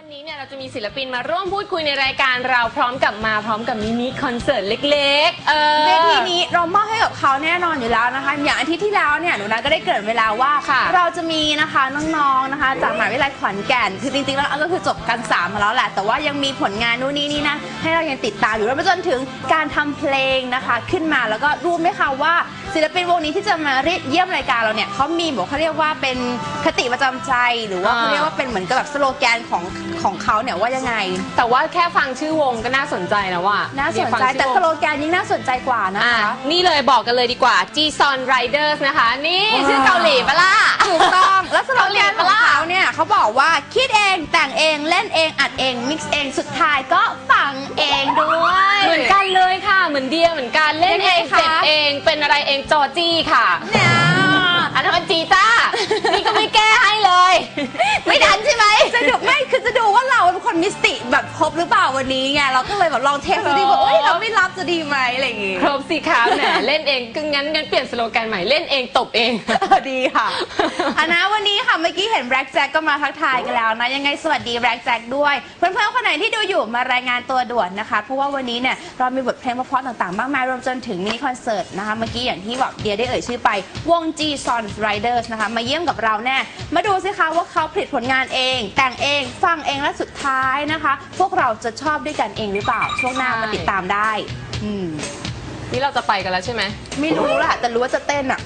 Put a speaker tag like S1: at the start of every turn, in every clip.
S1: วันนี้เนี่ยเราจะมีศิลปินมาร่วมพูดคุยในรายการเราพร้อมกับมาพร้อมกับมินิคอนเสิร์ตเล็กๆ เออ
S2: เวทีนี้เรามอบให้กับเขาแน่นอนอยู่แล้วนะคะอย่างอาทิตย์ที่แล้วเนี่ยหนูนาก็ได้เกริดเวแลาว่า
S1: ค่ะ
S2: เราจะมีนะคะน้องๆนะคะจากมหาวิทยาลัยขอนแก่น คือจริงๆแล้วก็คือจบกันสามมาแล้วแหละ แต่ว่ายังมีผลงานนู่นนี่นี่นะให้เรายังติดตามอยู่รวมไปจนถึงการทำเพลงนะคะ ขึ้นมาแล้วก็รู้ไหมคะว่า ศิลปินวงนี้ที่จะมาเยี่ยมรายการเราเนี่ยเขามีบอกเขาเรียกว่าเป็นคติประจำใจ หรือว่าเขาเรียกว่าเป็นเหมือนกับแบบสโลแกนของของเขาเนี่ยว่ายังไง
S1: แต่ว่าแค่ฟังชื่อวงก็น่าสนใจแล้วว่า
S2: น่าส
S1: เดี๋ย
S2: น
S1: วฟัง
S2: ใจ
S1: ชื่อ
S2: แต่
S1: วง
S2: สโลแกนยิ่งน่าสนใจกว่านะ
S1: อะ
S2: คะ
S1: นี่เลยบอกกันเลยดีกว่า G s o n Riders นะคะ นี่ชื่อเกาหลีปะล่ะ
S2: ถูกต้องแล้วสโลแกนของ
S1: เกาหลีปะล่ะ
S2: เขาเนี่ยเขาบอกว่าคิดเองแต่งเองเล่นเองอัดเองมิกซ์เองสุดท้ายก็ฝังเองด้วย
S1: เหมือนกันเลยค่ะเหมือนเดียเหมือนกันเล่นเอง
S2: ยังไงคะ
S1: เจ็บเองเป็นอะไรเองจอจี้ค่ะ
S2: เนี่ย
S1: อันนั้นมันจีจ้านี่ก็ ไม่แก้ให้เลย ไม่ดันใช่ไหม
S2: จะดูไม่คือจะดูว่าเราเป็นคนมิสติแบบครบหรือเปล่าวันนี้ไงเราก็เลยแบบลองเทสดูดีว่า
S1: โอ้
S2: เอ้ยเราไม่รับจะดีไหมอะไรอย่างงี้
S1: ครบสิคะแหมเล่นเองก็งั้นงั้นเปลี่ยนสโลแกนใหม่เล่นเองตบเอง
S2: เออดีค่ะอันนะวันนี้ค่ะเมื่อกี้เห็นแบล็กแจ็คก็มาทักทายกันแล้วนะยังไงสวัสดีแบล็กแจ็คด้วย เพื่อนๆคนไหนที่ดูอยู่มารายงานตัวด่วนนะคะ เพราะว่าวันนี้เนี่ยเรามีบทเพลงเพราะๆต่างๆ มากมายรวมจนถึงมินิคอนเสิร์ตนะคะเมื่อกี้อย่างที่แบบเดียได้เอ่ยชื่อไปวง G s o n Riders นะคะมาเยี่ยมกับเราแน่ มาดูสิคะว่าเขาผลิตผลงานเอง แต่งเองฟังเองและสุดท้ายนะคะ พวกเราจะชอบด้วยกันเองหรือเปล่า ช่วงหน้ามาติดตามได้ อืม
S1: นี่เราจะไปกันแล้วใช่ไหม
S2: ไม่รู้แหละแต่รู้ว่าจะเต้นอะ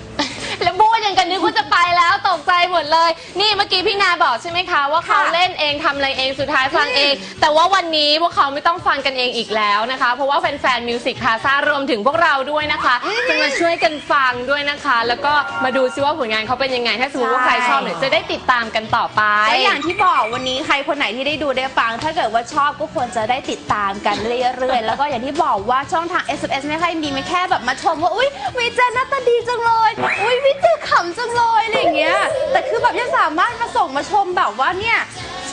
S1: แล้วบูดอย่างกันนึกว่าจะไปแล้วตกใจหมดเลย นี่เมื่อกี้พี่นาบอกใช่ไหมคะ ว่าเขา
S2: ค่ะ
S1: เล่นเองทำอะไรเองสุดท้ายฟังเอง แต่ว่าวันนี้พวกเขาไม่ต้องฟังกันเองอีกแล้วนะคะ เพราะว่าแฟนๆมิวสิกพาซารวมถึงพวกเราด้วยนะคะจะมาช่วยกันฟังด้วยนะคะ แล้วก็มาดูซิว่าผลงานเขาเป็นยังไง ถ้าสมมติว่าใครชอบเนี่ยจะได้ติดตามกันต่อไป
S2: และอย่างที่บอกวันนี้ใครคนไหนที่ได้ดูได้ฟัง ถ้าเกิดว่าชอบก็ควรจะได้ติดตามกันเรื่อยๆ แล้วก็อย่างที่บอกว่าช่องทาง SMS ไม่ค่อยมีไม่แค่แบบมาชมว่าอุ้ยวิเจหน้าตาดีจังเลยอุ้ยวิเจขำจังเลยอะไรอย่างเงี้ย แต่คือแบบยังสามารถมาส่งมาชมแบบว่าเนี่ย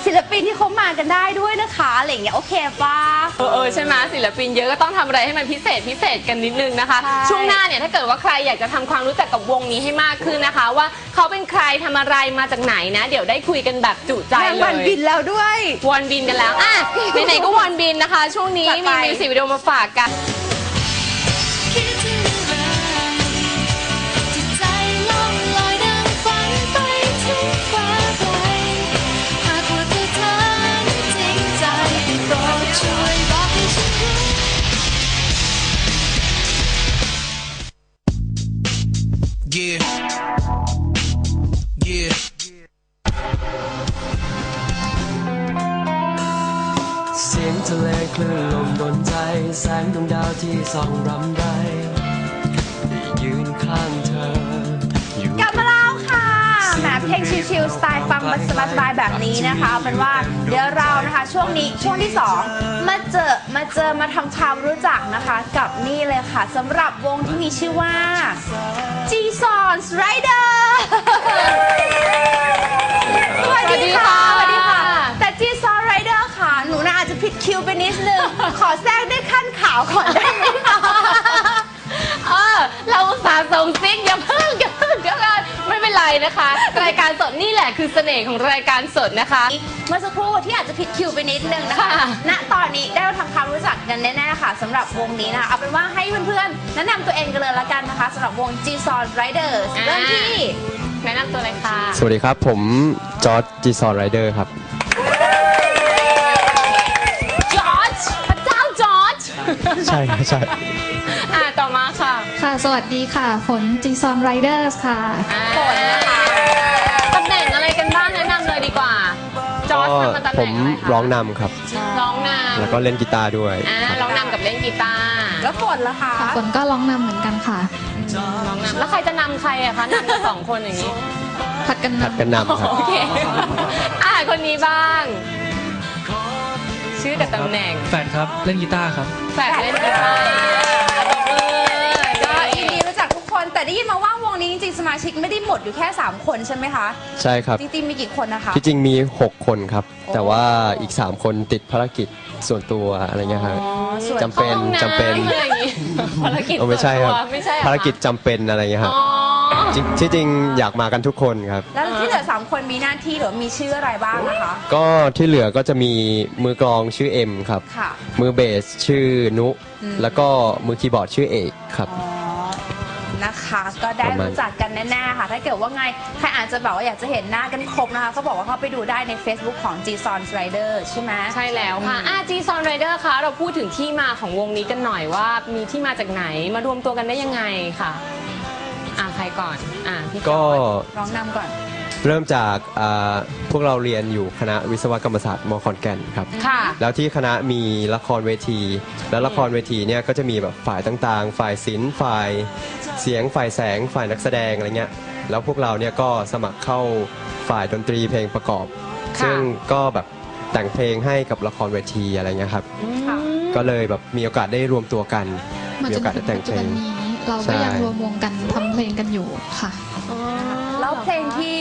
S2: ศิลปินที่เขามากันได้ด้วยนะคะอะไรอย่างเงี้ยโอเคปะ
S1: เออเออใช่ไหมศิลปินเยอะก็ต้องทำอะไรให้มันพิเศษพิเศษกันนิดนึงนะคะ
S2: ใช่
S1: ช่วงหน้าเนี่ยถ้าเกิดว่าใครอยากจะทำความรู้จักกับวงนี้ให้มากขึ้นนะคะ ว่าเขาเป็นใครทำอะไรมาจากไหนนะ เดี๋ยวได้คุยกันแบบจุใจ
S2: แรง
S1: เล
S2: วันบิ
S1: ย
S2: นแล้วด้วย
S1: วอนบินกันแล้วอะไหนๆก็วอนบินนะคะ ช่วงนี้
S2: จัด
S1: มี
S2: ไป
S1: มิวสิกวิดีโอมาฝากกัน
S3: คิด
S2: มาเจอมาทำความรู้จักนะคะกับนี่เลยค่ะสำหรับวงที่มีชื่อว่า G s o n Rider สวัสดีค่ะ
S1: สวัสดีค่ะ
S2: แต่ G s o n Rider ค่ะ หนูน่าอาจจะผิดคิวไปนิดนึง ขอแทรกด้วยขั้นขาวก่อนได้ไหมคะ
S1: เออ เราอุตส่าห์ส่งซิกอย่าเพิ่งอย่าเพิ่งเดี๋ยวก่ อนไม่เป็นไรนะคะ รายการสดนี่แหละคือเสน่ห์ของรายการสดนะคะ
S2: เมื่อสักครู่ที่อาจจะผิดคิวไปนิดนึงนะคะ
S1: ค่ะ
S2: ณ ตอนนี้ได้มาทำความรู้จักกันแน่ๆค่ะสำหรับวงนี้นะคะ เอาเป็นว่าให้เพื่อนๆแนะนำตัวเองกันเลยละกันนะคะสำหรับวง G s o n Riders เริ่มที่
S1: แนะนำตัวเลยค่ะ
S4: สวัสดีครับ ผมจอร์จจีซอนไรเดอร์ครับ
S1: จอร์จพระเจ้าจอร์จ
S4: ใช่ครับใช่
S1: อะต่อมา ค่ะ
S5: ค่ะ สวัสดีค่ะ ฝนจีซอนไรเดอร์สค่ะ
S1: ฝนนะคะตำแหน่งอะไรกันบ้างแนะนำเลยดีกว่า จอร์จ
S4: ก็
S1: ทำมาตำแห
S4: ผ
S1: น่ง
S4: ม
S1: อะไรคะ
S4: ร้องนำครับ
S1: ร้องน
S4: แล้วก็เล่นกีตาร์ด้วยำ
S1: อ่า
S4: ครับ
S1: ร้องนำกับเล่นกีตาร์
S2: แล้วฝนล่ะคะ
S5: ฝนก็ร้องนำเหมือนกันค่ะ
S1: ร้องนำแล้วใครจะนำใครอะคะนำกันสองคนอย่างนี้
S5: ผัดกัน
S4: ผัด
S5: นำ
S4: กันนำครับ
S1: โอเค อ่าคนนี้บ้าง ชื่อกับตำแหน่ง
S6: แฟนครับ เล่นกีตาร์ครับ
S1: แฝดเล่นกีตาร์ตบมือ
S2: ก็ยินดีรู้จักทุกคน แต่ ได้ยินมาว่าวงนี้จริงๆสมาชิกไม่ได้หมดอยู่แค่ 3 คนใช่ไหมคะ
S4: ใช่ครับ
S2: จริงๆมีกี่คนนะคะ
S4: ที่จริงมี 6 คนครับ แต่ว่าอีก 3 คนติดภารกิจส่วนตัวอะไรเงี้ยครับ
S2: ส่วน
S4: จำเป็น
S1: ห้องำ
S4: จำเป็น
S1: อะไรอย่างงี้ภารกิจ
S4: เออไม่ใช่ครับ
S1: ส่วนตัวไม่ใช่เหอคะ
S4: ภารกิจจำเป็นอะไรเงี้ยครับ
S1: อ๋อ
S4: จจริงที่จริงอยากมากันทุกคนครับ
S2: แล้วที่เหลือสามคนมีหน้าที่หรือมีชื่ออะไรบ้างนะคะ
S4: ก็ที่เหลือก็จะมีมือกลองชื่อเอ็มครับ
S2: ค่ะ
S4: มือเบสชื่อนุ แล้วก็มือคีย์บอร์ดชื่อเอกครับ
S2: อ๋อ นะคะ ก็ได้
S4: ประมาณ
S2: รู้จักกันแน่ๆค่ะ ถ้าเกิดว่าไง ใครอาจจะแบบว่าอยากจะเห็นหน้ากันครบนะคะเขาบอกว่าเข้าไปดูได้ใน Facebook ของ G s o n Rider ใช่ไหม
S1: ใช่แล้วค่ะอะจีซอนไรเดอร์คะเราพูดถึงที่มาของวงนี้กันหน่อยว่า มีที่มาจากไหนมารวมตัวกันได้ยังไงค่ะอะใครก่อนอะพี่
S4: ก็
S2: ร้องนำก่อน
S4: เริ่มจากอ่าพวกเราเรียนอยู่คณะวิศวกรรมศาสตร์มขอนแก่นครับ
S1: ค่ะ
S4: แล้วที่คณะมีละครเวที แล้วละครเวทีเนี่ยก็จะมีแบบฝ่ายต่างๆ ฝ่ายศิลป์ฝ่ายเสียง ฝ่ายแสง ฝ่ายนักแสดงอะไรเงี้ย แล้วพวกเราเนี่ยก็สมัครเข้าฝ่ายดนตรีเพลงประกอบ
S1: ค่ะ
S4: ซึ่งก็แบบแต่งเพลงให้กับละครเวทีอะไรเงี้ยครับ
S2: ค่ะ
S4: ก็เลยแบบมีโอกาสได้รวมตัวกัน
S5: มา
S4: มี
S5: จ
S4: โอนกาส
S5: ถึ
S4: ได้
S5: ง
S4: แต่
S5: ปั
S4: ง
S5: จ
S4: เพ
S5: จุ
S4: ล
S5: บัน
S4: ง
S5: นี้ เรา
S4: ใช่
S5: ก็ยังรวมวงกันทำเพลงกันอยู่ค่ะ
S1: อ๋อ
S2: แล้วเพลงที่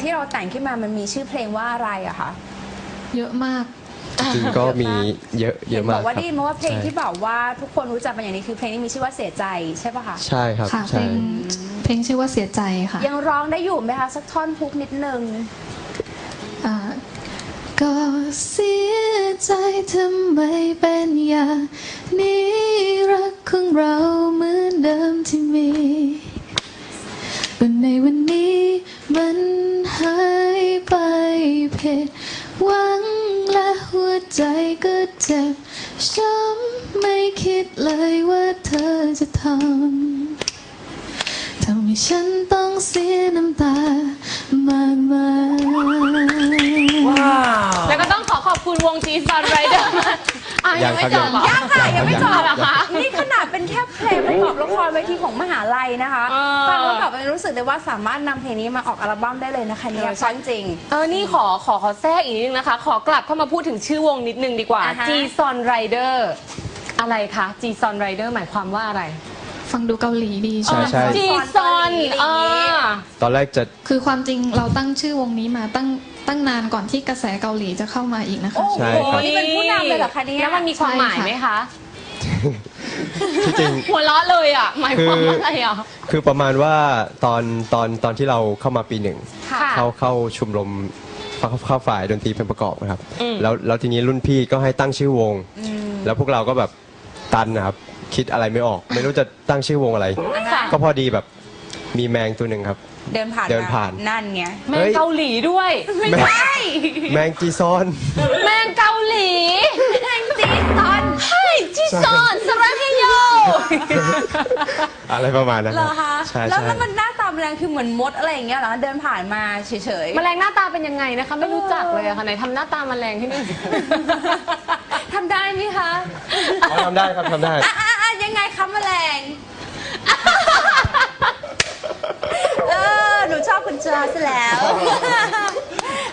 S2: ที่เราแต่งขึ้นมามันมีชื่อเพลงว่าอะไรอะคะ
S5: เยอะมาก
S4: จริงก็มีเยอะเยอะมาก
S2: บอกว่า
S4: ครับ
S2: ได้ยินมาว่าเพลง
S4: ใช่
S2: ที่แบบว่าทุกคนรู้จักเป็นอย่างนี้คือเพลงที่มีชื่อว่าเสียใจใช่ปะคะ
S4: ใช่ครับ
S5: ค่ะเพล
S4: ใช่
S5: งเพลงชื่อว่าเสียใจค่ะ
S2: ยังร้องได้อยู่ไหมคะสักท่อนพุกนิดนึง
S5: อ่าก็เสียใจทำไมเป็นอย่างนี้รักของเราเหมือนเดิมที่มี แต่ในวันนี้มันหายไปผิดหวังและหัวใจก็เจ็บช้ำไม่คิดเลยว่าเธอจะทำทำให้ฉันต้องเสียน้ำตามากมาย
S1: แล้วก็ต้องขอขอบคุณวงจีซอนไรเดอร์ อะยังไม่จบเหรอ
S2: ยังค่ะยังไม่จบ
S1: เหรอคะ
S2: นี่ขนาดเป็นแค่เพลงประกอบละครเวทีของมหาลัยนะคะ
S1: เออ
S2: ฟังแล้วแบบรู้สึกได้ว่าสามารถนำเพลงนี้มาออกอัลบั้มได้เลยนะคะเนี่ยฟังจริง
S1: เออ นี่ขอขอขอแทรกอีกนิดนึงนะคะ ขอกลับเข้ามาพูดถึงชื่อวงนิดนึงดีกว่า
S2: อ่าฮะ
S1: G Son Rider อะไรคะ G Son Rider หมายความว่าอะไร
S5: ฟังดูเกาหลีดี
S4: ใช่
S5: ใช่ไหม
S4: ใช่
S1: G Son เออ
S4: ตอนแรกจะ
S5: คือความจริงเราตั้งชื่อวงนี้มาตั้งตั้งนานก่อนที่กระแสเกาหลีจะเข้ามาอีกนะคะ
S2: โอ้โห
S4: ใช่ครับ
S2: นี่เป็นผู้นำเลยเหรอคะเนี่ย
S1: แล้วมันมีความหมายไหมคะ
S4: ที่จริง
S1: หัวเราะเลยอะ หมายความว่าอะไรอะ
S4: คือประมาณว่าตอนตอนตอนที่เราเข้ามาปีหนึ่ง
S1: ค่ะ
S4: เข้าเข้าชมรมเข้าเข้าฝ่ายดนตรีเพลงประกอบนะครับ
S1: อืม
S4: แล้วแล้วทีนี้รุ่นพี่ก็ให้ตั้งชื่อวง แล้วพวกเราก็แบบตันนะครับ คิดอะไรไม่ออก ไม่รู้จะตั้งชื่อวงอะไร
S1: ค่ะ
S4: ก็พอดีแบบมีแมงตัวหนึ่งครับ
S2: เดินผ่าน
S4: เดินผ่าน
S2: มนั่นไง
S1: แมงเกาหลีด้วย
S4: แมงแมงจีซอน
S1: แมงเกาหลี
S2: แมงจีซอน
S1: เฮ้ยจีซอนสรังเฮโย
S4: อะไรประมาณนั้น
S2: เหรอคะ
S4: ใช่
S2: แล้ว
S4: ใช่
S2: แล้วมันหน้าตาแมลงคือเหมือนมดอะไรอย่างเงี้ยเหรอ เดินผ่านมาเฉย
S1: แมลงหน้าตาเป็นยังไงนะคะ ไม่รู้จักเลยอะค่ะไหนทำหน้าตาแมลงให้หน่อยสิ
S2: ๆ ทำได้ไหมคะ
S4: อ๋อทำได้ครับทำได้
S2: อะ อะอะยังไงคะแมลง เออ หนูชอบคุณจอซะแล้ว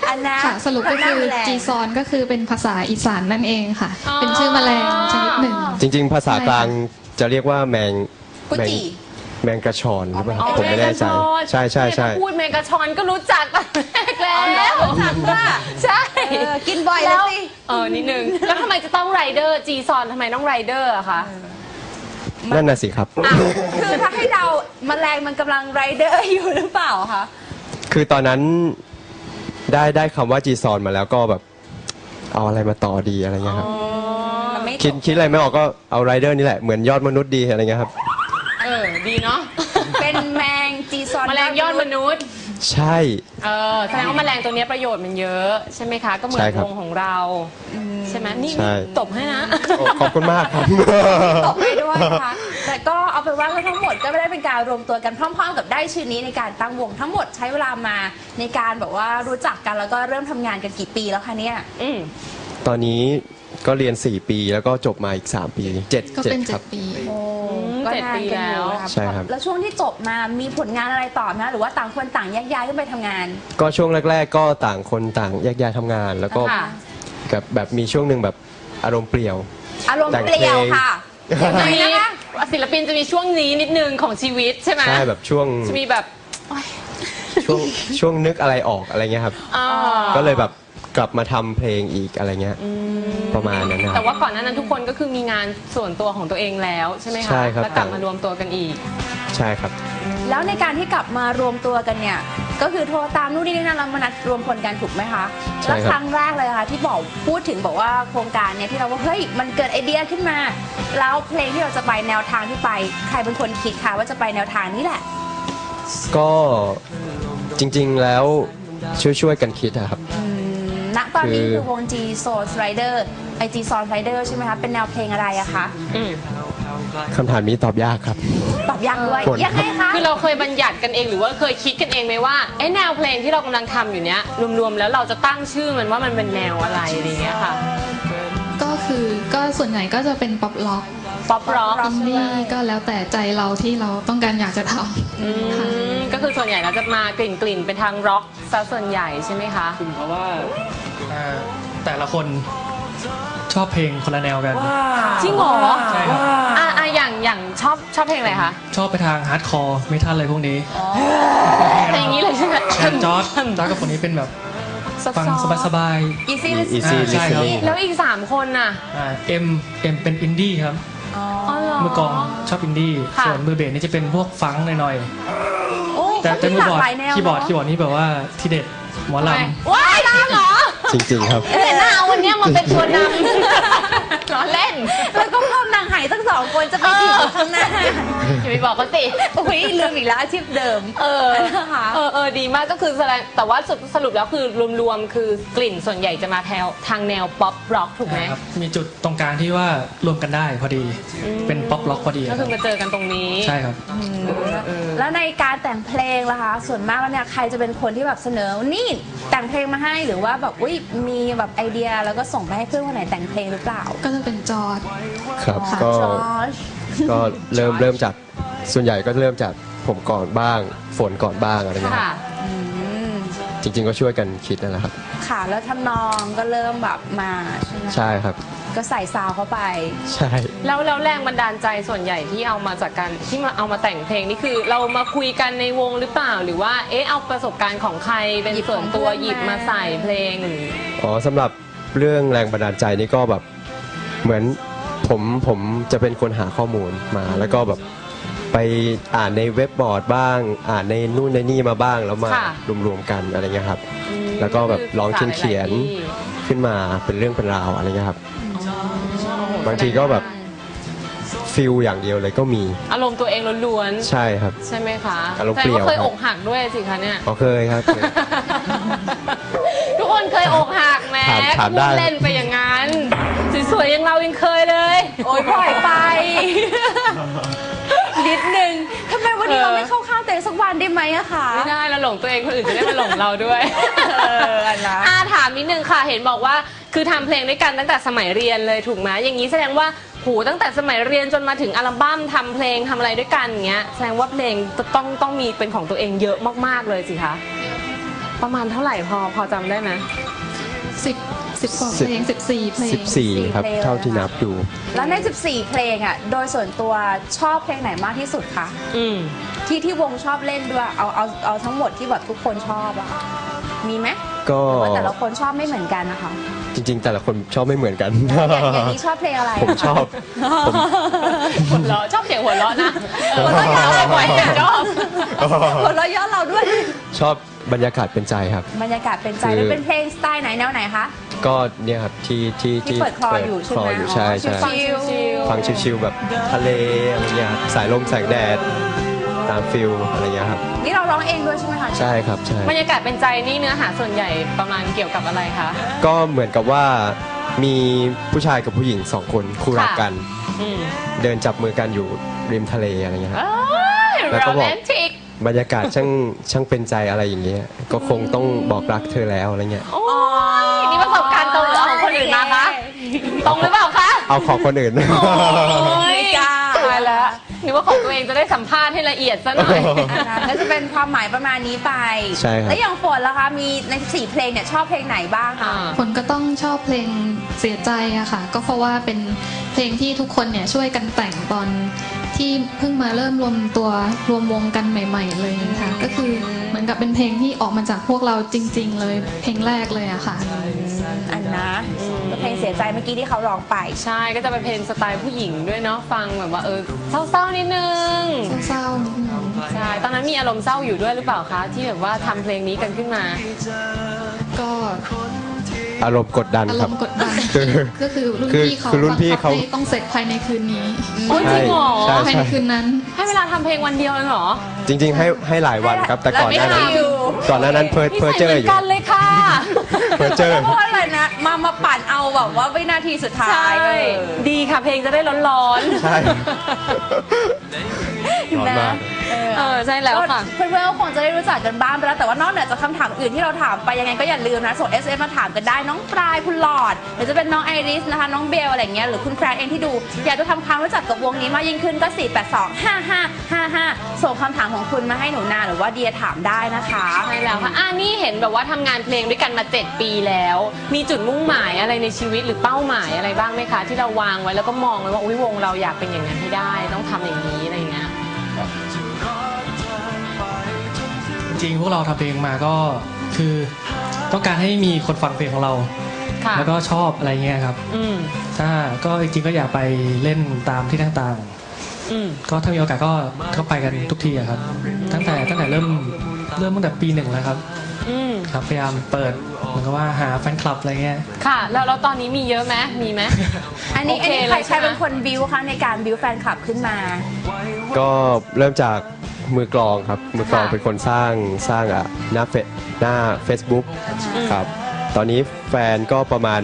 S2: อันนะ
S5: ค่ะสรุปก็คือ
S2: ทำหน้าแมลง
S5: จีซอนก็คือเป็นภาษาอีสานนั่นเองค่ะเป็นชื่อแมลงชนิดหนึ่ง
S4: จริง ๆ ภาษากลางจะเรียกว่าแมง
S2: กุ
S4: แมง
S2: จิ
S4: แมงกระชอนหรือเปล่า
S2: อ๋อ
S4: ผมไม่แน่ใจ
S1: เมกะชอน
S4: ใช่ใช่ใช่
S1: เนี่ยถ้าพูดเมกะชอนก็รู้จักตั้งแต่แรกแล้ว
S2: รู้จักว่า
S1: ใช่
S2: เออกินบ่อยแล้วสิ
S1: เออนิดนึง แล้วทำไมจะต้องไรเดอร์จีซอนทำไมต้องไรเดอร์อะคะ
S4: นั่นน่ะสิครับ
S2: อ้าวคือถ้าให้เราแมลงมันกำลังไรเดอร์อยู่หรือเปล่าคะ
S4: คือตอนนั้นได้ได้คำว่าจีซอนมาแล้วก็แบบ เอาอะไรมาต่อดีอะไรเงี้ยครับ
S2: มันไม่
S4: คิดคิดอะไรไม่ออกก็เอาไรเดอร์นี่แหละเหมือนยอดมนุษย์ดีอะไรเงี้ยครับ
S1: เออ ดีเนาะ
S2: เป็นแมงจีซอน
S1: แมลงยอดมนุษย์
S4: ใช่
S1: เออแสดงว่าแมลงตัวเนี้ยประโยชน์มันเยอะใช่ไหมคะ ก็เหมือ
S4: ใช่
S1: น
S4: ครับ
S1: วงของเรา ใช่ไหมนี่
S4: ใช่
S1: นี่ตบให้นะ
S4: โอ้ขอบคุณมากครับ
S2: ตบไปด้วยนะคะ แต่ก็เอาไปนว่าทั้งหมดก็ไม่ได้เป็นการรวมตัวกันพร้อม ๆ กับได้ชื่อนี้ในการตั้งวงทั้งหมดใช้เวลามาในการแบบว่ารู้จักกันแล้วก็เริ่มทำงานกันกี่ปีแล้วคะเนี่ย
S1: อืม
S4: ตอนนี้ก็เรียน 4 ปีแล้วก็จบมาอีก 3 ปี7จ็ด
S5: ก็เป็น
S4: ค
S5: เจ็
S4: รั
S5: ด
S4: บ
S5: ปี
S2: ก็
S1: เจ็ด
S2: นาน
S1: ปี
S2: กันอยู่
S1: แล้ว
S2: นะคะ
S4: ใช่ครับ
S2: แล้วช่วงที่จบมามีผลงานอะไรต่อไหมคะหรือว่าต่างคนต่างแยกย้ายขึ้นไปทำงาน
S4: ก็ช่วงแรก ๆ ก็ต่างคนต่างแยกย้ายทำงาน แล้วก็
S1: ค่ะ
S4: แบบแบบมีช่วงหนึ่งแบบอารมณ์เปลี่ยว
S2: อารมณ์
S4: แต่ง
S2: เปลี่ยว
S4: เพลง
S2: ค่ะ
S1: จะมี
S2: นะคะ
S1: ศิลปินจะมีช่วงนี้นิดนึงของชีวิตใช่ไหม
S4: ใช่แบบช่วง
S1: จะมีแบบ
S4: ช่วงช่วงนึกอะไรออกอะไรเงี้ยครับ
S1: อ่า
S4: ก็เลยแบบ กลับมาทำเพลงอีกอะไรเงี้ย ประมาณนั้นนะค
S1: แต่
S4: รับ
S1: ว่าก่อนหน้านั้นทุกคนก็คือมีงานส่วนตัวของตัวเองแล้วใช่ไหมคะ
S4: ใช่ครับ
S1: แล้วกลับมารวมตัวกันอีก
S4: ใช่ครับ
S2: แล้วในการที่กลับมารวมตัวกันเนี่ย ก็คือโทรตามนู่นนี่นั่นแล้วมานัดรวมพลกันถูกไหมคะ
S4: ใช่
S2: แล้ว
S4: ครับ
S2: ครั้งแรกเลยค่ะที่บอกพูดถึงบอกว่าโครงการเนี่ยที่เราว่าเฮ้ยมันเกิดไอเดียขึ้นมา แล้วเพลงที่เราจะไปแนวทางที่ไป ใครเป็นคนคิดคะว่าจะไปแนวทางนี้แหละ
S4: ก็จริงๆแล้วช่วยๆกันคิดอะครับ
S2: อืม ณตอนนี้
S4: คือ
S2: คือวง G Soul Rider ไอ G Soul Rider ใช่ไหมคะ เป็นแนวเพลงอะไรอะคะ
S1: อืม
S4: คำถามนี้ตอบยากครับ
S2: ตอบยากด้วย
S4: ผล
S2: ยังไงคะ
S1: คือเราเคยบัญญัติกันเองหรือว่าเคยคิดกันเองไหมว่าเอ๊ะแนวเพลงที่เรากำลังทำอยู่เนี้ยรวมๆแล้วเราจะตั้งชื่อมันว่ามันเป็นแนวอะไรอะไรอย่างเงี้ยค่ะ
S5: ก็คือก็ส่วนใหญ่ก็จะเป็นป๊อปล็อก
S1: ป๊อปร็อก
S2: Pop
S5: อินดี้ก็แล้วแต่ใจเราที่เราต้องการอยากจะทำค่ะ
S1: ก็คือส่วนใหญ่เราจะมากลิ่นกลิ่นๆเป็นทางร็อกซะส่วนใหญ่ใช่ไหมคะ
S6: คุณเพราะว่าอ่าแต่ละคนชอบเพลงคนละแนวกัน
S1: จริงเหรอ
S6: ใช่ครับ
S1: อะอะอย่างอย่างชอบชอบเพลงอะไรคะ
S6: ชอบไปทางฮาร์ดคอร์เมทัลอะไรพวกนี้
S1: เพลงนี้เลยใช่ไหม
S6: แชนจอร์ดจอร์ดกับคนนี้เป็นแบบฟังสบาย
S2: Easy
S4: easy
S6: อ่าใช่ครับ
S4: listening
S1: แล้วอีกสามคนน่ะ
S6: ๆอ่าเอ็มเอ็มเป็นอินดี้ครับ
S1: อ๋อเหรอ
S6: มือกลองชอบอินดี้
S1: ค่ะ
S6: ส่วนมือเบสนี่จะเป็นพวกฟังก์หน่อย
S2: โอ้
S6: ๆ แต่แต่
S2: มี
S6: มือ
S2: หลา
S6: บอร์ด
S2: กหลายแนว
S6: คีย์บอร์ด
S2: เนอะ
S6: คีย์บอร์ดนี่แบบว่าที่เด็ดหมอล
S1: ว้ายจริงเหรอ
S4: จริงๆครับ
S1: เห็นหน้าวันเนี้ยมาเป็นตัวนำ ล้อเล่น
S2: แล้วก็พ่อนาง หายทั้งสองคนจะไปจีบอยู่ข้างหน้า
S1: อย่าไปบอกเขาสิ
S2: อุ้ยลืมอีกแล้วอาชีพเดิม
S1: เออ
S2: นะคะ
S1: เออเออดีมากก็คือแสดงแต่ว่าสรุปสรุปแล้วคือรวมๆคือกลิ่นส่วนใหญ่จะมาแถวทางแนวป๊อปร็อกถูกำไหม
S6: นะครับมีจุดตรงกลางที่ว่ารวมกันได้พอดี เป็นป๊อปล็อกพอดีค
S1: ก็
S6: รับ
S1: คือมาเจอกันตรงนี้
S6: ใช่ครับ
S2: แล้วในการแต่งเพลงล่ะคะ ส่วนมากแล้วเนี่ยใครจะเป็นคนที่แบบเสนอ นี่แต่งเพลงมาให้หรือว่าแบบอุ้ยมีแบบไอเดียแล้วก็ส่งไปให้เพื่อนคนไหนแต่งเพลงหรือเปล่า
S5: ก็จะเป็นจอร์ด
S4: ครับ
S5: ค่ะ
S4: ก็
S2: จอร์จ
S4: ก็เริ่มเริ่มจากส่วนใหญ่ก็เริ่มจากผมก่อนบ้าง ฝนก่อนบ้างอะไรเงี้ยค
S1: ค่ะ
S4: รับ
S2: อืม
S4: จริง ๆ ก็ช่วยกันคิดนั่นแหละครับ
S2: ค่ะ แล้วทำนองก็เริ่มแบบมาใช่ไหม
S4: ใช่ครับ
S2: ก็ใส่ซาวเข้าไป
S4: ใช่
S1: แล้วแล้วแรงบันดาลใจส่วนใหญ่ที่เอามาจากการที่มาเอามาแต่งเพลงนี่คือ เรามาคุยกันในวงหรือเปล่า หรือว่าเอ๊ะเอาประสบการณ์ของใครเป็น
S2: หยิบ
S1: ส่วนตัว
S2: ของเพื่อน
S1: หยิบมา
S2: มา
S1: ใส่เพลงหรือ
S4: อ๋อสำหรับเรื่องแรงบันดาลใจนี่ก็แบบเหมือน ผมผมจะเป็นคนหาข้อมูลมา แล้วก็แบบไปอ่านในเว็บบอร์ดบ้าง อ่านในนู่นในนี่มาบ้างแล้วมา
S1: ค่ะ
S4: รวมๆกันอะไรเงี้ยครับ
S1: อืม
S4: แล้วก็แบบลอง
S1: ศึกษา
S4: เขียน
S1: หลาๆที่
S4: ขึ้นมาเป็นเรื่องเป็นราวอะไรเงี้ยครับ บางทีก็แบบ ฟิลอย่างเดียวเลยก็มี
S1: อารมณ์ตัวเองล้วนๆ
S4: ใช่ครับ
S1: ใช่ไหมคะ
S4: อารมณ์
S1: แสด
S4: เป
S1: ง
S4: รี้ยว
S1: ว่าเคย
S4: ครับ
S1: อกหักด้วยสิคะเนี่ย
S4: อ๋อเคยครับเคย
S1: ทุกคนเคยอกหักแหม้
S4: ถามถาม
S1: พู
S4: ได้
S1: ดเล่นไปอย่างนั้น สวยๆอย่างเรายังเคย เลย
S2: โอ้ยปล่อยไป นิดนึงทำไมวันนี้
S1: เออ
S2: เราไม่เข้าข้างตัวเองสักวันได้ไหมอะคะ
S1: ไม่ได้เราหลงตัวเองคนอื่นจะได้มาหลงเราด้วย
S2: เอออันนะ
S1: อาถามนิดนึงค่ะ เห็นบอกว่าคือทำเพลงด้วยกันตั้งแต่สมัยเรียนเลยถูกไหมอย่างนี้แสดงว่าหูตั้งแต่สมัยเรียนจนมาถึงอัลบั้มทำเพลงทำอะไรด้วยกันอย่างเงี้ยแสดงว่าเพลงต้องต้องมีเป็นของตัวเองเยอะมากๆเลยสิคะประมาณเท่าไหร่พอพอจำได้ไหม
S5: สิบ สิบกว่าเพลงสิบสี่เพลง
S4: 14 ครับ
S2: เพลง
S4: เท่าที่นับดู
S2: แล้วใน 14 เพลงอะโดยส่วนตัวชอบเพลงไหนมากที่สุดคะ
S1: อืม
S2: ที่ที่วงชอบเล่นด้วยเอาเอาเอาทั้งหมดที่แบบทุกคนชอบอะมีไหม
S4: ก็
S2: หรือว่าแต่ละคนชอบไม่เหมือนกันนะคะ
S4: จริง ๆ แต่ละคนชอบไม่เหมือนกัน
S2: อย่างอย่างนี้ชอบเพลงอะไระ
S4: ผมชอบ
S1: หัวเราะชอบเสียงหัวเราะนะเออหัวเราะบ่อยๆชอบ
S2: หัวเราะเย้อนเราด้วย
S4: ชอบบรรยากาศเป็นใจครับ
S2: บรรยากาศเป็นใจ
S4: คือ
S2: แล้วเป็นเพลงสไตล์ไหนแนวไหนคะ
S4: ก็เนี่ยครับที่ที่
S2: ที่เปิดคลออยู่ใช่
S4: คล
S2: ไห
S4: อ
S2: ม
S4: อยู่ใช่ใช่
S1: ฟังชิลๆ
S4: ฟังชิวๆแบบทะเลอะไรเงี้ยครับสายลมแสงแดดตามฟิลอะไรเงี้ยครับ
S2: นี่เราร้องเองด้วยใช่ไหมคะ
S4: ใช่ครับใช่
S1: บรรยากาศเป็นใจนี่เนื้อหาส่วนใหญ่ประมาณเกี่ยวกับอะไรคะ
S4: ก็เหมือนกับว่ามีผู้ชายกับผู้หญิงสองคนคู่รักกัน
S1: อืม
S4: เดินจับมือกันอยู่ริมทะเลอะไรเงี้ยครับ
S1: เอ้ย
S4: แล้ว
S1: โร
S4: ก็บอก
S1: แมนติก
S4: บรรยากาศช่างช่างเป็นใจอะไรอย่างเงี้ยก็คงต้องบอกรักเธอแล้วอะไรเงี้ย
S1: โอ้ ตรงหรือเปล่าคะ
S4: เอาของคนอื่น
S1: โอ้ย
S2: ไม่กล้า
S1: ตายแล้วนึกว่าของตัวเองจะได้สัมภาษณ์ให้ละเอียดซะหน่อย
S2: อันนั้นก็จะเป็นความหมายประมาณนี้ไป
S4: ใช่ครับ
S2: แล้วอย่างฝนล่ะคะ มีในสี่เพลงเนี่ยชอบเพลงไหนบ้างคะ
S1: อ่า
S5: คนก็ต้องชอบเพลงเสียใจอะค่ะ ก็เพราะว่าเป็นเพลงที่ทุกคนเนี่ยช่วยกันแต่งตอนที่เพิ่งมาเริ่มรวมตัวรวมวงกันใหม่ ๆ เลยนะคะก็คือเหมือนกับเป็นเพลงที่ออกมาจากพวกเราจริง ๆ เลยเพลงแรกเลยอะค่ะ
S2: อันนะก็เพลงเสียสียใจเมื่อกี้ที่เขาร้องไป
S1: ใช่ก็จะเป็นเพลงสไตล์ผู้หญิงด้วยเนาะฟังแบบว่าเออเศร้าๆนิดนึง
S5: เศร้าๆนิดนึง
S1: ใช่ตอนนั้นมีอารมณ์เศร้าอยู่ด้วยหรือเปล่าคะที่แบบว่าทำเพลงนี้กันขึ้นมา
S5: ก็
S4: อารมณ์กดดัน
S5: อาร
S4: ครับ
S5: มณ์กดดัน
S4: คือ
S5: ก็คือรุ่น
S4: คือ
S5: พี่เขา
S4: คือรุ่นพี่เขา
S5: บังคับให้ต้องเสร็จภายในคืนนี้
S1: โอ้ยจริงเหรอ
S4: ใช่
S5: ภายในคืนนั้น
S1: ให้เวลาทำเพลงวันเดียวเองเหรอ
S4: จริง ๆ ให้ให้หลายวันครับ แต่ก่อนหน้านั้น
S2: แล้วไม่คิว
S4: ก่อนหน้านั้นเพอเพอเจอ
S1: นิ
S4: อ
S1: สัยเหมือน
S4: ยู่
S1: กันเลยค่ะ
S4: เพอเจอ
S2: เพราะอะไรนะ มามาปั่นเอาแบบว่าวินาทีสุดท้า
S1: ใช่
S2: ยเออ
S1: ดีค่ะเพลงจะได้ร้อนๆ
S4: ใช่ ร้อนมาก
S1: เออใช่แล้วค่ะ
S2: เพื่อนๆก็คงจะได้รู้จักกันบ้างไปแล้ว แต่ว่านอกเหนือจากคำถามอื่นที่เราถามไปยังไงก็อย่าลืมนะ ส่ง s อ s มาถามกันได้น้องปลายคุณหลอด หรือจะเป็นน้องไอริสนะคะ น้องเบลอะไรเงี้ยหรือคุณแฟรงค์เองที่ดู อยากจะทำความรู้จักกับวงนี้มากยิ่งขึ้นก็ 4 8 2 5 5 5 5 ส่งคำถามของคุณมาให้หนูนาหรือว่าเดียถามได้นะคะ
S1: ใช่แล้วค่ะอ่านี่เห็นแบบว่าทำงานเพลงด้วยกันมา 7 ปีแล้ว มีจุดมุ่งหมายอะไรในชีวิตหรือเป้าหมายอะไรบ้างไหมคะ ที่เราวางไว้แล้วก็มองไว้ว่าอุ้ยวงเราอยากเป็นอย่างนั้นให้ได้ ต้องทำอย่างนี้อะไรอย่างเงี้ย
S6: จริงๆพวกเราทำเพลงมาก็คือต้องการให้มีคนฟังเพลงของเรา
S1: ค่ะ
S6: แล้วก็ชอบอะไรเงี้ยครับ
S1: อืม
S6: ถ้าก็จริงๆก็อยากไปเล่นตามที่ต่าง
S1: อืม
S6: ๆก็ถ้ามีโอกาสก็ก็ไปกันทุกทีอะครับ ตั้งแต่ตั้งแต่เริ่มเริ่มตั้งแต่ปีหนึ่งแล้วครับ
S1: อืม
S6: ครับพยายามเปิดเห มือนกับว่าหาแฟนคลับอะไรเงี้ย
S1: ค่ะ แล้วแล้วตอนนี้มีเยอะไหมมีไหม
S2: อันนี้
S1: โอ
S2: อัน
S1: เค
S2: นี้
S1: เล
S2: ใคร
S1: ย
S2: ใค
S1: ใช่
S2: ร
S1: ไหม
S2: เป็นคนบิวคะในการบิวแฟนคลับขึ้นมา
S4: ก็เริ่มจากมือกลองครับ มือกลอง
S1: ค่ะ
S4: เป็นคนสร้างสร้างอะหน้าเฟซหน้า Facebook ครับ ตอนนี้แฟนก็ประมาณ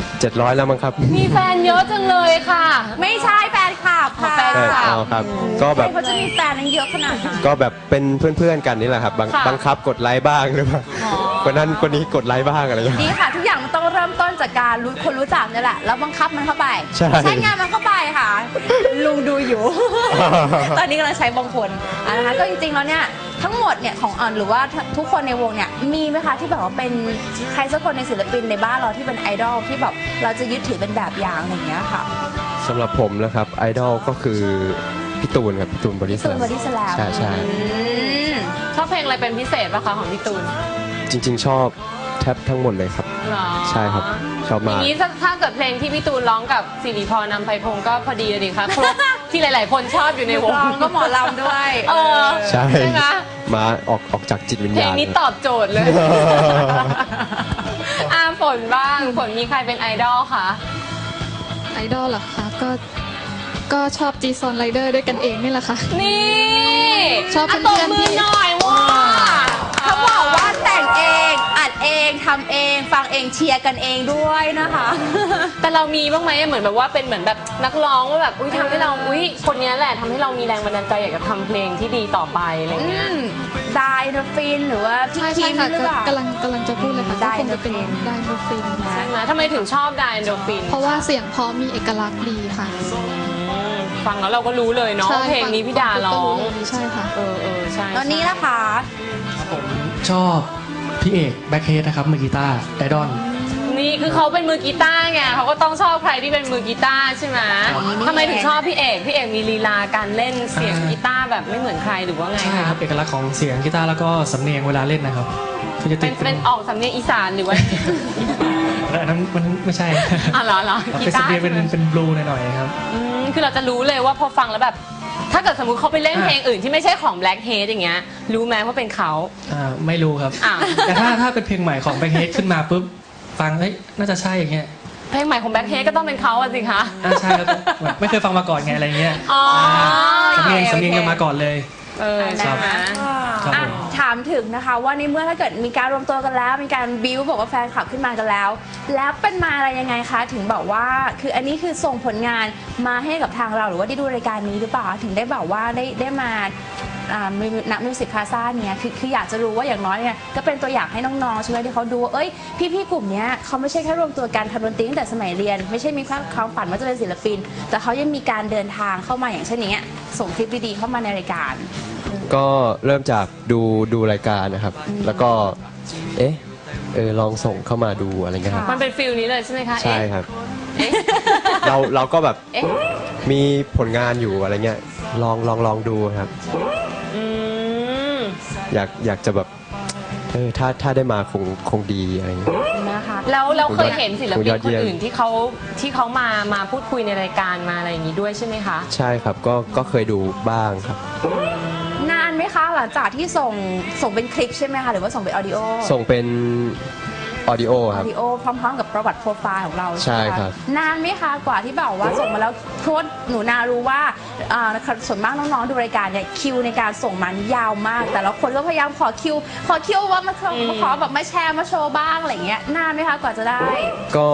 S4: 700 แล้วมั้งครับ
S1: มีแฟนเยอะจังเลยค่ะ
S2: ไม่ใช่แฟนคลับค่ะ
S1: แฟน
S4: เออ
S1: คลับ
S4: เอาครับ ก็แบบ
S2: ใครเขาจะมีแฟนนั้นเยอะขนาดนั้น
S4: ก็แบบเป็นเพื่อนๆกันนี่แหละครับบัง
S1: ค่ะ
S4: บังคับกดไลค์บ้างหรือเปล่า คนนั้นคนนี้กดไลค์บ้างอะไรอย่างเงี้ย
S2: ดีค่ะ ทุกอย่างมันต้องเริ่มต้นจากการรู้คนรู้จักนี่แหละ แล้วบังคับมันเข้าไป
S4: ใช่
S2: งานมันเข้าไปค่ะ ลุงดูอยู่ ตอนนี้กำลังใช้บางคนอะนะคะก็จริงๆแล้วเนี่ยทั้งหมดเนี่ยของอ่อนหรือว่าทุกคนในวงเนี่ยมีไหมคะที่แบบว่าเป็นใครสักคนในศิลปินในบ้านเราที่เป็นไอดอลที่แบบเราจะยึดถือเป็นแบบอย่างอะไรอย่างเงี้ยค่ะ
S4: สำหรับผมนะครับไอดอลก็คือพี่ตูนครับพี่ตูนบริส
S2: ตู
S4: แล
S2: น
S4: ม
S2: บอดี้สแลม
S4: ใช่ใช่
S1: ชอบเพลงอะไรเป็นพิเศษปะคะของพี่ตูน
S4: จริง ๆ ชอบแทบทั้งหมดเลยครับ
S1: หรอ
S4: ใช่ครับชอบ
S1: อ
S4: มาก
S1: ย่างนี้ถ้าถ้าเกิดเพลงที่พี่ตูนร้องกับสิริพรนำไพพงศ์ก็พอดีเลยดิคะครบ ที่หลาย ๆ คนชอบอยู่ในวง
S2: ร้องก็หมอลำด้วย
S1: เออ
S4: ใช่
S1: ใช่ไหม
S4: มาออกออกจากจิตวิญ
S1: เพลง
S4: ญาณ
S1: นี้ตอบโจทย์เลย อาฝนบ้างฝนมีใครเป็นไอดอลคะ
S5: ไอดอลเหรอคะก็ก็ชอบจีซอนไรเดอร์ด้วยกันเองนี่แหละค่ะ
S1: นี่
S5: ชอบ
S1: อะ
S5: เพื่
S1: ต
S5: อนๆ
S1: บมือ
S5: ที่
S1: หน่อยว้า
S2: เขาบอกว่า แต่งเอง อัดเองทำเอง ฟังเองเชียร์กันเองด้วยนะคะ
S1: แต่เรามีบ้างไหมเหมือนแบบว่าเป็นเหมือนแบบนักร้องว่าแบบอุ้ยทำให้เราอุ้ยคนนี้แหละทำให้เรามีแรงบันดาลใจอยากจะทำเพลงที่ดีต่อไปอะไร
S2: อื
S1: เงี้ย
S2: มไดโนฟินหรือว่าพี่
S5: ใช่
S2: คิ
S5: ใช่
S2: ม
S5: ค่ะ
S2: หรือเปล่า กำ
S5: ลังกำลังจะพูดเลยค่ะ
S2: ได
S5: ก็คงจะเป็น
S2: โนฟิน
S5: ไดโนฟิน
S1: ใช่ไหมทำไมถึงชอบไดโนฟิน
S5: เพราะว่าเสียงเพราะมีเอกลักษณ์ดีค่ะ
S1: ฟังแล้วเราก็รู้เลยเนาะ
S5: ใช่
S1: เพลงนี้พี่ดาร้อง
S5: ฟัปุ๊บก็เลยใช่ค่ะ
S1: เออเออใช่
S2: ตอนนี้นะคะ
S6: ผมชอบ พี่เอกแบ็คเฮดนะครับมือกีตาร์ไอดอล
S1: นี่คือเขาเป็นมือกีตาร์ไงเขาก็ต้องชอบใครที่เป็นมือกีตาร์ใช่ไหมทำไมถึงชอบพี่เอก พี่เอกมีลีลาการเล่นเสียงกีตาร์แบบไม่เหมือนใครหรือว่าไง
S6: ใช่ค
S1: คะ
S6: รับเอกลักษณ์ของเสียงกีตาร์แล้วก็สำเนียงเวลาเล่นนะครับคือจะติ
S1: เป็
S6: ด
S1: น
S6: เป็
S1: เป็นนออกสำเนียงอีสานหรือว่า
S6: อันนั้นมันไม่ใช่
S1: อ๋อเหรอเหรอ
S6: ครับ
S1: กี
S6: เป็น
S1: ตา
S6: สำ
S1: ร์
S6: เนียงเป็น
S1: ใช่ไหม
S6: เป็นบลูหน่อยๆครับ
S1: อืมคือเราจะรู้เลยว่าพอฟังแล้วแบบ ถ้าเกิดสมมติเขาไปเล่น
S6: อ่า
S1: เพลงอื่นที่ไม่ใช่ของ Blackhead อย่างเงี้ย รู้ไหมว่าเป็นเขา
S6: อ่าไม่รู้ครับ
S1: อ่า
S6: แต่ถ้าถ้าเป็นเพลงใหม่ของแบ็คเฮดขึ้นมาปุ๊บฟังเฮ้ยน่าจะใช่อย่างเงี้ย
S1: เพลงใหม่ของ Blackhead ก็ต้องเป็นเขาอะสิคะ
S6: อ่าใช่ครับแบบไม่เคยฟังมาก่อนไงอะไรเงี้ย
S1: อ๋อ
S6: สำเนียง
S2: โอเค
S6: สำเนียงยังมาก่อนเลย
S1: เออใช่ไหม
S6: ครับ
S2: อะ
S6: ผม
S2: ถามถึงนะคะ ว่าในเมื่อถ้าเกิดมีการรวมตัวกันแล้ว มีการบิวบอกว่าแฟนคลับขึ้นมากันแล้ว แล้วเป็นมาอะไรยังไงคะ ถึงบอกว่าคืออันนี้คือส่งผลงานมาให้กับทางเราหรือว่าได้ดูรายการนี้หรือเปล่าถึงได้แบบว่าได้ได้มาอ่านักมิวสิกพาซ่าเนี่ยคือคืออยากจะรู้ว่าอย่างน้อยเนี่ยก็เป็นตัวอย่างให้น้องๆใช่ไหมที่เขาดูเอ้ยพี่ๆกลุ่มเนี้ยเขาไม่ใช่แค่รวมตัวกันทำดนตรีตั้งแต่สมัยเรียน ไม่ใช่มีแค่ความฝันว่าจะเป็นศิลปิน แต่เขายังมีการเดินทางเข้ามาอย่างเช่นอย่างเงี้ส่งคลิปดีๆเข้ามาในรายการ
S4: ก็เริ่มจากดูดูรายการนะครับ แล้วก็ เอ๊ะเออลองส่งเข้ามาดูอะไรเงี้ยครับ
S1: มันเป็นฟิลนี้เลยใช่ไหมคะ
S4: ใช่
S1: เอ๊ะ
S4: ครับ
S1: เอ๊ะ
S4: เราเราก็แบบ
S1: เอ๊ะ
S4: มีผลงานอยู่อะไรเงี้ย ลองลองลองดูครับ
S1: อืม
S4: อยากอยากจะแบบ เออถ้าถ้าได้มาคงคงดีอะไรเงี้ย
S2: นะคะ
S1: แล้วเราเคยเห็นศิล
S4: โอ้
S1: ปิ
S4: ย
S1: น
S4: อด
S1: คน
S4: เยี่ยม
S1: อื่นที่เขาที่เขามามาพูดคุยในรายการมาอะไรอย่างนี้ด้วยใช่ไหมคะ
S4: ใช่ครับก็ก็เคยดูบ้างครับ
S2: นาน ไหมคะ หลังจากที่ส่งส่งเป็นคลิปใช่ไหมคะ หรือว่าส่งเป็นออดิโอ
S4: ส่งเป็นออดิโอ
S2: อ
S4: ค
S2: อ
S4: รับ
S2: ดิโอพร้อมๆกับประวัติโปรไฟล์ของเรา
S4: ใช่
S2: ไหมะ
S4: ครับ
S2: นานไหมคะกว่าที่แบบว่าส่งมาแล้วโค้ดหนูนารู้ว่าอ่าส่วนมากน้องๆดูรายการเนี่ยคิวในการส่งมันยาวมาก แต่ละคนก็พยายามขอคิว ขอคิวว่ามาโชว์
S1: อืม
S2: ขอแบบมาแชร์มาโชว์บ้างอะไรอย่างเงี้ยนานไหมคะกว่าจะได้
S4: ก็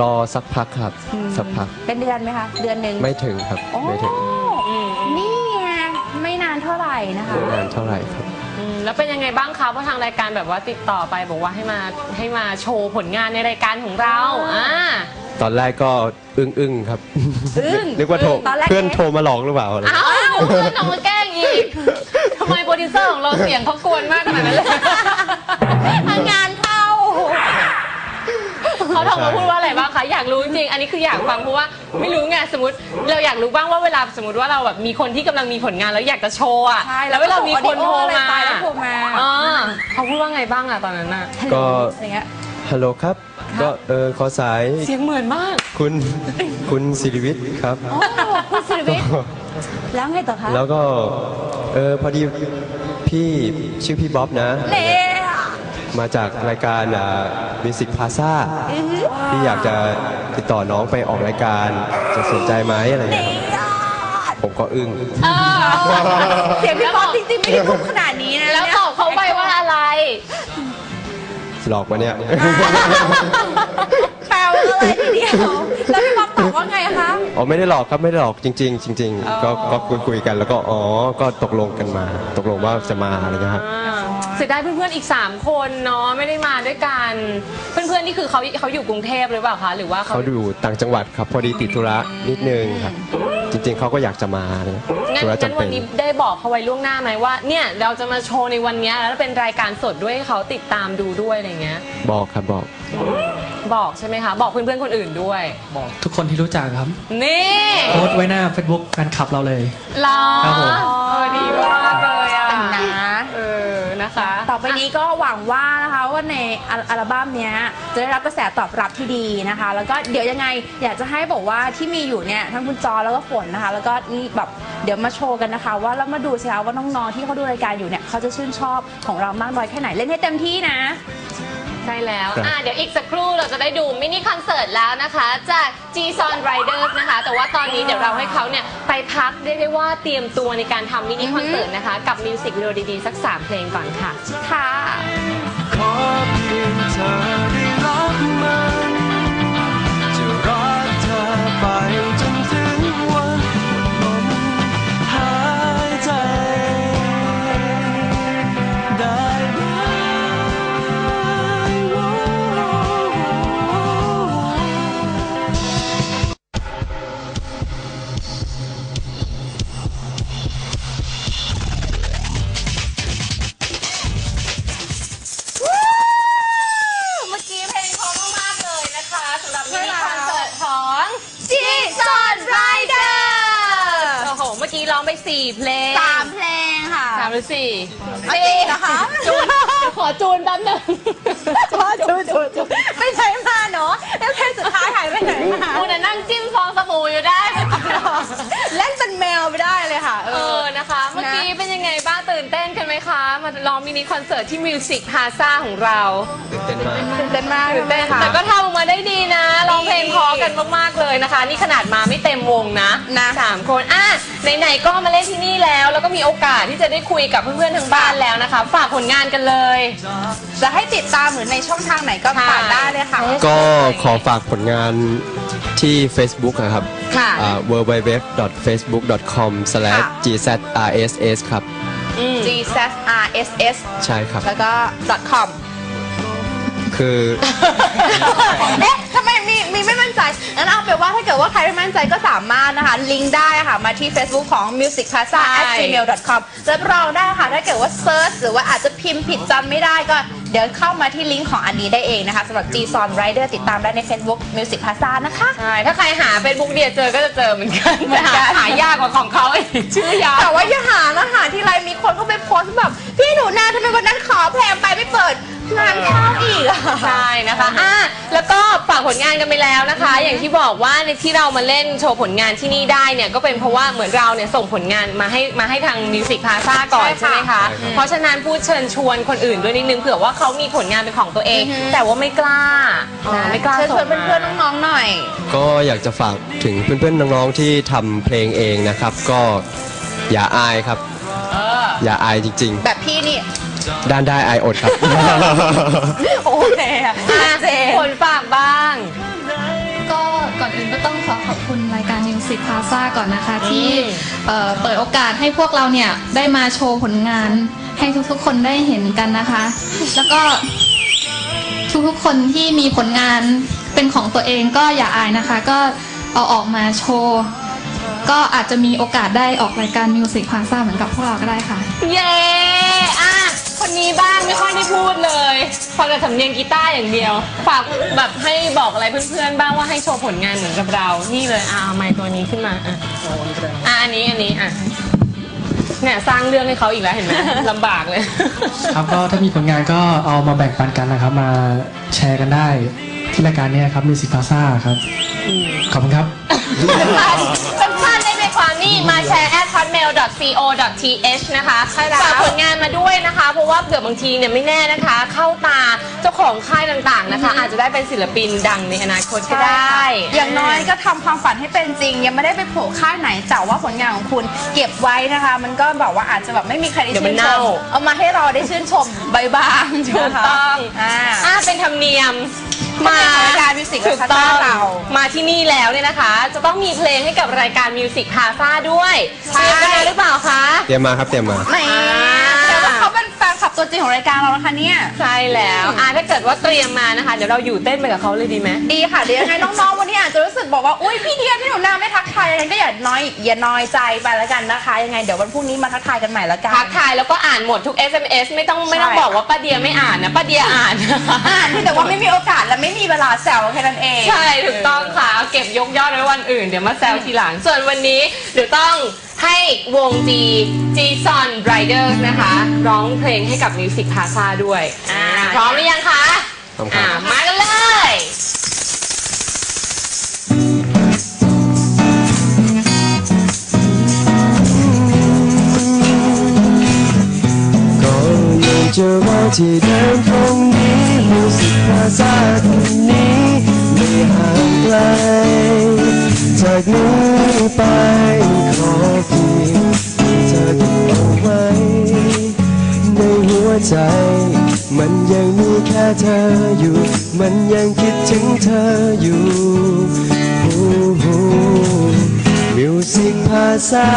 S4: รอสักพักครับ สักพัก
S2: เป็นเดือนไหมคะ เดือนหนึ่ง
S4: ไม่ถึงครับ
S2: โอ้
S4: ไม่ถึง
S2: ร่นะคะ
S4: ไม่นานเท่าไหร่ครับ
S1: อืมแล้วเป็นยังไงบ้างคะเพราะทางรายการแบบว่าติดต่อไปบอกว่าให้มาให้มาโชว์ผลงานในรายการของเราอ่า
S4: ตอนแรกก็อึ้งอึ้งๆครับ
S2: อึ้ง
S4: นึกว่าโทร
S2: ตอนแรก
S4: เพื่อนโทรมาหลอกหรือเปล่า
S1: อ้าวเพื่อนน้องมาแกล้งอีกทำไมโปรดิวเซอร์ของเราเสียงเขากวนมากขนาดนั้นเลย
S2: ทางงาน เข้า
S1: เขาโทรมาพูดว่าอะไรบ้างคะอยากรู้จริงๆอันนี้คืออยากฟังเพราะว่าไม่รู้ไงสมมติเราอยากรู้บ้างว่าเวลาสมมติว่าเราแบบมีคนที่กำลังมีผลงานแล้วอยากจะโชว์อะ
S2: ใช่
S1: แล้วเวลามีคนโทรมา
S2: แล้วก็ส่ง audio อะไรไปแล้วโทรมา
S1: อ่เขาพูดว่าไงบ้างอะตอนนั้นอะ
S4: ก็
S2: อะไรเงี้ย
S4: ฮัลโหลครับ ก็เออขอสาย
S1: เสียงเหมือนมาก
S4: คุณคุณสิริวิทย์ครับ
S2: โอ้คุณสิริวิทย์แล้วไงต่อคะ
S4: แล้วก็เออพอดีพี่ชื่อพี่บ๊อบนะ
S2: เน่
S4: มาจากรายการมิวสิกพาซ่าพี่อยากจะติดต่อน้องไปออกรายการจะสนใจไหมอะไรเงี้ยครับผมก็อึ้ง
S2: เสียงพี่ป๊อปจริงๆไม่ได้พูดขนาดนี้นะ
S1: แล้วตอบเขาไปว่าอะไร
S4: หลอกมาเนี่ย
S2: แปลว่าอะไรทีเดียวแล้วพี่ป๊อปตอบว่าไงคะ
S4: อ๋อไม่ได้หลอกครับไม่ได้หลอกจริง ๆ จริง ๆ ก็ก็คุยคุยกันแล้วก็อ๋อก็ตกลงกันมา ตกลงว่าจะมาอะไรเงี้ยครับ
S1: อ่า เสียดายเพื่อนๆอีก 3 คนเนาะไม่ได้มาด้วยกัน เพื่อนๆนี่คือเขาเขาอยู่กรุงเทพหรือเปล่าคะหรือว่าเขา
S4: เขาอยู่ต่างจังหวัดครับ พอดีติดธุระนิดนึงครับ จริงๆเขาก็อยากจะมาอะไรเงี้ย
S1: งั้น
S4: ธุระ
S1: งั้น
S4: จำ
S1: วั
S4: เป็น
S1: นนี้ได้บอกเขาไว้ล่วงหน้าไหมว่าเนี่ยเราจะมาโชว์ในวันเนี้ยแล้วเป็นรายการสดด้วยให้เขาติดตามดูด้วยอะไรเงี้ย
S4: บอกครับบอก
S1: บอกใช่ไหมคะ บอกเพื่อนๆคนอื่นด้วย
S6: บอกทุกคนที่รู้จักครับ
S1: นี่
S6: โพสต์ไว้หน้า Facebook แฟนคลับเราเลย
S1: เหรอ
S6: ครับผม
S1: เออดีมากเลยอะ
S2: นะ
S1: เออ นะคะ
S2: ต่อไปนี้ก็หวังว่านะคะว่าในอัลอัลบั้มเนี้ยจะได้รับกระแสตอบรับที่ดีนะคะ แล้วก็เดี๋ยวยังไงอยากจะให้บอกว่าที่มีอยู่เนี่ยทั้งคุณจอแล้วก็ฝนนะคะ แล้วก็นี่แบบเดี๋ยวมาโชว์กันนะคะ ว่าแล้วมาดูสิคะว่าน้องๆที่เขาดูรายการอยู่เนี่ยเขาจะชื่นชอบของเรามากน้อยแค่ไหนเล่นให้เต็มที่นะ
S1: ใช่แล้ว
S4: ครับ
S1: อะเดี๋ยวอีกสักครู่เราจะได้ดูมินิคอนเสิร์ตแล้วนะคะ จาก G s o n Riders นะคะ แต่ว่าตอนนี้เดี๋ยวเราให้เขาเนี่ยไปพักเรียกได้ว่าเตรียมตัวในการทำมินิคอนเสิร์ตนะคะ กับมิวสิกวิดีโอดีๆ สัก 3 เพลงก่อนค่ะ
S2: ค่ะ
S7: ขอเพียงเธอ
S1: เมื่อกี้เป็นยังไงบ้าง ตื่นเต้นกันไหมคะ มาร้องมินิคอนเสิร์ตที่มิวสิกพาซาของเรา
S4: ตื่นเต้นมาก
S2: ตื่นเต้นมาก
S1: ตื่นเต้น
S2: ค่ะ
S1: แต่ก็ทำออกมาได้ดีนะร้องเพลงเพอกันมากๆเลยนะคะ นี่ขนาดมาไม่เต็มวงนะ
S2: นะ
S1: สามคนอะไหนๆก็มาเล่นที่นี่แล้ว แล้วก็มีโอกาสที่จะได้คุยกับเพื่อนๆทางบ้านแล้วนะคะ ฝากผลงานกันเลย
S2: จะให้ติดตามหรือในช่องทางไหนก็
S1: ค่ะ
S2: ฝากได้เลยค่ะ
S4: ก็ขอฝากผลงานที่ Facebook นะครับ
S2: ค่ะ
S4: อ่า www.facebook.com/gzrss ครับ
S2: G S R S S
S4: ใช่ครับ
S2: แล้วก็ .com
S4: คือ
S2: เอ๊ะทำไมมีมีไม่มั่นใจงั้นเอาเป็นว่าถ้าเกิดว่าใครไม่มั่นใจก็สามารถนะคะ ลิงก์ได้ค่ะ มาที่ Facebook ของ music plaza
S1: ใช่
S2: gmail com รับรองได้ค่ะ ถ้าเกิดว่าเซิร์ชหรือว่าอาจจะพิมพ์ผิดจำไม่ได้ก็ เดี๋ยวเข้ามาที่ลิงก์ของอันนี้ได้เองนะคะสำหรับ G Son Rider ติดตามได้ใน Facebook Music Plaza นะคะ
S1: ใช่ ถ้าใครหาเฟซบุ๊กเดียเจอก็จะเจอเหมือนกัน
S2: เหมือนกัน
S1: หายากกว่าของเขาอีกชื่อยาว
S2: แต่ว่าอย่าหานะหาที่ไรมีคนเข้าไปโพสต์แบบ พี่หนูนาทำไมวันนั้นขอเพลงไปไม่เปิด งานเข้าอีกอะ
S1: ใช่นะคะอะแล้วก็ฝากผลงานกันไปแล้วนะคะ อย่างที่บอกว่าในที่เรามาเล่นโชว์ผลงานที่นี่ได้เนี่ยก็เป็นเพราะว่าเหมือนเราเนี่ยส่งผลงานมาให้มาให้ทางมิวสิกพาซาก่อน
S2: ใช่ค่ะ
S1: ใช่ไหมคะเพราะฉะนั้นพูดเชิญชวนคนอื่นด้วยนิดนึงเผื่อว่าเขามีผลงานเป็นของตัวเอง แต่ว่าไม่กล้าอ๋อไม่กล้า
S2: เชิญ
S1: ส่
S2: ชวน
S1: งมา
S2: เพื่อนๆน้องๆหน่อย
S4: ก็อยากจะฝากถึงเพื่อนๆน้องๆที่ทำเพลงเองนะครับ ก็อย่าอายครับ อย่าอายจริง
S2: แบบพี่นี่
S4: ๆ ด้านได้อายอดครับ
S2: โอเคอะ
S1: อะ
S2: เจน
S1: ผลฝากบ้าง
S5: ก็ก่อนอื่นก็ต้องขอขอบคุณรายการ Music Plaza ก่อนนะคะ ที่เอ่อเปิดโอกาสให้พวกเราเนี่ย ได้มาโชว์ผลงานให้ทุกๆคนได้เห็นกันนะคะ แล้วก็ทุกๆคนที่มีผลงานเป็นของตัวเองก็อย่าอายนะคะ ก็เอาออกมาโชว์ ก็อาจจะมีโอกาสได้ออกรายการ Music Plaza เหมือนกับพวกเราก็ได้ค่ะ
S1: เย้อะ คนนี้บ้างไม่ค่อยได้พูดเลยฟังแต่สำเนียงกีตาร์อย่างเดียว ฝากแบบให้บอกอะไรเพื่อนๆ บ้างว่าให้โชว์ผลงานเหมือนกับเรา นี่เลยอะเอาไมค์ตัวนี้ขึ้นมาอะอะอันนี้อันนี้อะเนี่ยสร้างเรื่องให้เขาอีกแล้วเห็นไหมลำบากเลย
S6: ครับก็ถ้ามีผลงานก็เอามาแบ่งปันกันนะครับ มาแชร์กันได้ที่รายการเนี้ครับมิวสิกพาซ่าครับ ขอบคุณครับ
S1: สั้นๆได้ในควา มนี่มาแชร์ at hotmail.co.th นะคะ
S2: ใช่แล้ว
S1: ฝากผลงานมาด้วยนะคะ เพราะว่าเผื่อบางทีเนี่ยไม่แน่นะคะ เข้าตาเจ้าของค่ายต่างๆนะคะ อาจจะได้เป็นศิลปินดังในอนาคตก็ได้
S2: อย่างน้อยก็ทำความฝันให้เป็นจริง ยังไม่ได้ไปโผล่ค่ายไหนแต่ว่าผลงานของคุณเก็บไว้นะคะ มันก็แบบว่าอาจจะแบบไม่มีใครได้
S1: เดี๋ยวมั
S2: ชื่
S1: น
S2: นช
S1: เน่า
S2: มเอามาให้เราได้ชื่นชมใบบาง
S1: ถูกต้อง
S2: อ่า
S1: อ่าเป็นธรรมเนียม มา
S2: รายการ Music
S1: ถูกต้อง
S2: Plaza เรา
S1: มาที่นี่แล้วเนี่ยนะคะ จะต้องมีเพลงให้กับรายการ Music Plaza ด้วย
S2: ใช่
S1: เตรียมกันมาหรือเปล่าคะ
S4: เตรียมมาครับเตรียมมา
S2: แหมแต่ ว่าเขาเป็นแฟนคลับตัวจริงของรายการเรานะคะเนี่ย
S1: ใช่แล้วอ่าถ้าเกิดว่าเตรียมมานะคะ เดี๋ยวเราอยู่เต้นไปกับเขาเลยดีไหม
S2: ดีค่ะเดี๋ยวยังไงน้องๆวันนี้อาจจะรู้สึกบอกว่าอุ้ยพี่เดียพี่หนูนาไม่ทักทายยังไงก็อย่าน้อยอย่าน้อยใจไปแล้วกันนะคะ ยังไงเดี๋ยววันพรุ่งนี้มาทักทายกันใหม่แล้วกัน
S1: ทักทายแล้วก็อ่านหมดทุก SMS ไม่ต้องไม่ต้อง
S2: ใช่
S1: บอกว่าป้าเดียไม่อ่านนะป้าเดียอ่าน
S2: อ่านแต่ว่าไม่มีโอกาสและไม่มีเวลาแซวแค่นั้นเอง
S1: ใช่ถูกต้องค่ะเอาเก็บยกยอดไว้วันอื่นเดี๋ยวมาแซวทีหลังส่วนวันนี้เดี๋ยวต้อง ให้วง G G Son Riders นะคะ ร้องเพลงให้กับ Music Plaza ด้วยอ่าพร้อมหรือยังคะ
S4: พร้อมครับ
S1: อ่ามากันเลย
S7: ก็ยังจะรอที่เดิมตรงนี้มิวสิกพาซาคนนี้ไม่ห่างไกล จากนี้ไปขอเพียงเธอเก็บเอาไว้ ในหัวใจ มันยังมีแค่เธออยู่ มันยังคิดถึงเธออยู่มิวสิกพาซา